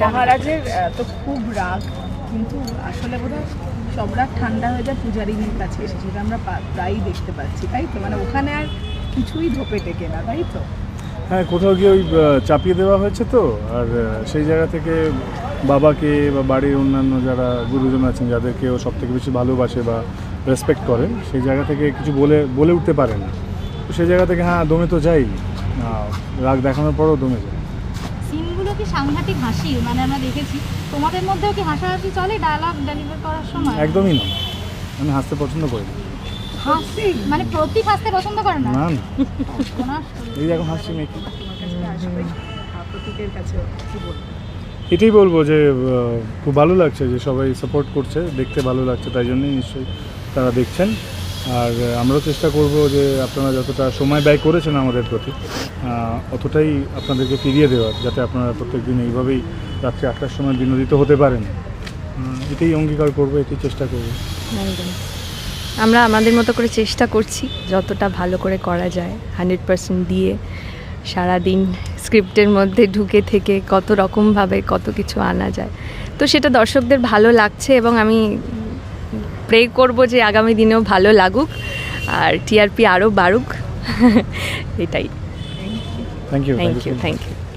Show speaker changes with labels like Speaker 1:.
Speaker 1: মহারাজের তো খুব রাগ, কিন্তু আসলে বোধহয় সব রাগ ঠান্ডা হয়ে যায় পূজারিনীর কাছে এসে সেটা আমরা প্রায়ই দেখতে পাচ্ছি, তাই তো? মানে ওখানে আর কিছুই ধোপে টেকে না, তাই তো?
Speaker 2: হ্যাঁ কোথাও গিয়ে ওই চাপিয়ে দেওয়া হয়েছে তো? আর সেই জায়গা থেকে বাবাকে বা বাড়ির অন্যান্য যারা গুরুজন আছেন, যাদেরকে ও সব থেকে বেশি ভালোবাসে বা রেসপেক্ট করে সেই জায়গা থেকে কিছু বলে বলে উঠতে পারে না। সেই জায়গা থেকে হ্যাঁ দমে তো যাই। রাগ দেখানোর পরেও দমে যায়।
Speaker 3: সিনগুলো কি সাংঘাতিক হাসি? মানে আমরা দেখেছি তোমাদের মধ্যেও কি হাসাহাসি চলে ডায়লগ ডেলিভার করার সময়?
Speaker 2: একদমই না। আমি হাসতে পছন্দ করি না।
Speaker 3: হাসি? মানে প্রতীক হাসতে পছন্দ করে না?
Speaker 2: না না। এই হাসছি মেয়েকে
Speaker 1: প্রতীকের কাছে কি। বলব
Speaker 2: এটাই বলব যে খুব ভালো লাগছে যে সবাই সাপোর্ট করছে দেখতে ভালো লাগছে তাই জন্যই নিশ্চয়ই তারা দেখছেন। আর আমরাও চেষ্টা করব যে আপনারা যতটা সময় ব্যয় করেছেন আমাদের প্রতি অতটাই আপনাদেরকে ফিরিয়ে দেওয়ার, যাতে আপনারা প্রত্যেক দিন এইভাবেই রাত্রি আটটার সময় বিনোদিত হতে পারেন। এটাই অঙ্গীকার করব এটাই চেষ্টা করব।
Speaker 4: আমরা আমাদের মতো করে চেষ্টা করছি, যতটা ভালো করে করা যায়, হান্ড্রেড পার্সেন্ট দিয়ে সারাদিন স্ক্রিপ্টের মধ্যে ঢুকে থেকে কত রকমভাবে কত কিছু আনা যায়। তো সেটা দর্শকদের ভালো লাগছে এবং আমি প্রে করব যে আগামী দিনেও ভালো লাগুক আর টিআরপি আরও বাড়ুক। এটাই।
Speaker 2: Thank you
Speaker 4: thank you thank you